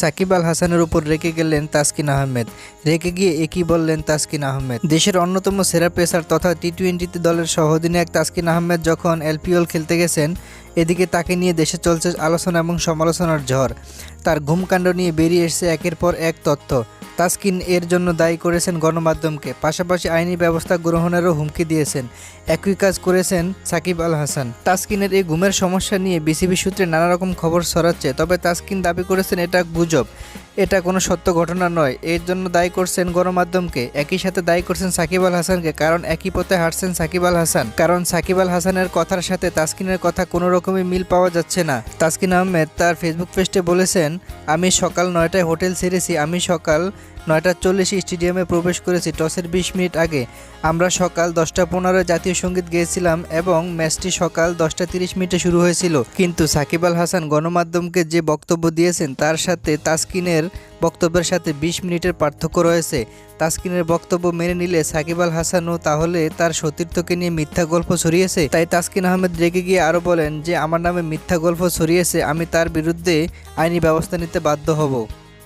সাকিব আল হাসানের উপর রেখে গেলেন তাসকিন আহমেদ। রেখে গিয়ে একই বললেন তাসকিন আহমেদ। দেশের অন্যতম সেরা পেসার তথা টি টোয়েন্টিতে দলের এক তাসকিন আহমেদ যখন এলপিএল খেলতে গেছেন, এদিকে তাকে নিয়ে দেশে চলছে আলোচনা এবং সমালোচনার ঝড়। তার ঘুমকাণ্ড নিয়ে বেরিয়ে এসছে একের পর এক তথ্য। তাসকিন এর জন্য দায়ী করেছেন গণমাধ্যমকে। পাশাপাশি আইনি ব্যবস্থা গ্রহণেরও হুমকি দিয়েছেন। একই কাজ করেছেন সাকিব আল হাসান। তাসকিনের এই ঘুমের সমস্যা নিয়ে বিসিবি সূত্রে নানা রকম খবর ছড়াচ্ছে, তবে তাসকিন দাবি করেছেন এটা গুজব। এটা কোনো সত্য ঘটনা নয়। এর জন্য দায়ী করছেন গণমাধ্যমকে। একই সাথে দায়ী করছেন সাকিব আল হাসানকে। কারণ একই পথে হাঁটছেন সাকিব আল হাসান। কারণ সাকিব আল হাসানের কথার সাথে তাসকিনের কথা কোনো রকমই মিল পাওয়া যাচ্ছে না। তাসকিন আহমেদ তার ফেসবুক পেজে বলেছেন, আমি সকাল নয়টায় হোটেল ছেড়েছি। আমি সকাল নয়টা চল্লিশে স্টেডিয়ামে প্রবেশ করেছি টসের বিশ মিনিট আগে। আমরা সকাল দশটা পনেরো জাতীয় সংগীত গেয়েছিলাম এবং ম্যাচটি সকাল দশটা তিরিশ মিনিটে শুরু হয়েছিল। কিন্তু সাকিব আল হাসান গণমাধ্যমকে যে বক্তব্য দিয়েছেন, তার সাথে তাসকিনের বক্তব্যের সাথে বিশ মিনিটের পার্থক্য রয়েছে। তাসকিনের বক্তব্য মেনে নিলে সাকিব আল হাসানও তাহলে তার সতীর্থকে নিয়ে মিথ্যা গল্প ছড়িয়েছে? তাই তাসকিন আহমেদ রেগে গিয়ে আরও বলেন যে, আমার নামে মিথ্যা গল্প ছড়িয়েছে, আমি তার বিরুদ্ধে আইনি ব্যবস্থা নিতে বাধ্য হব।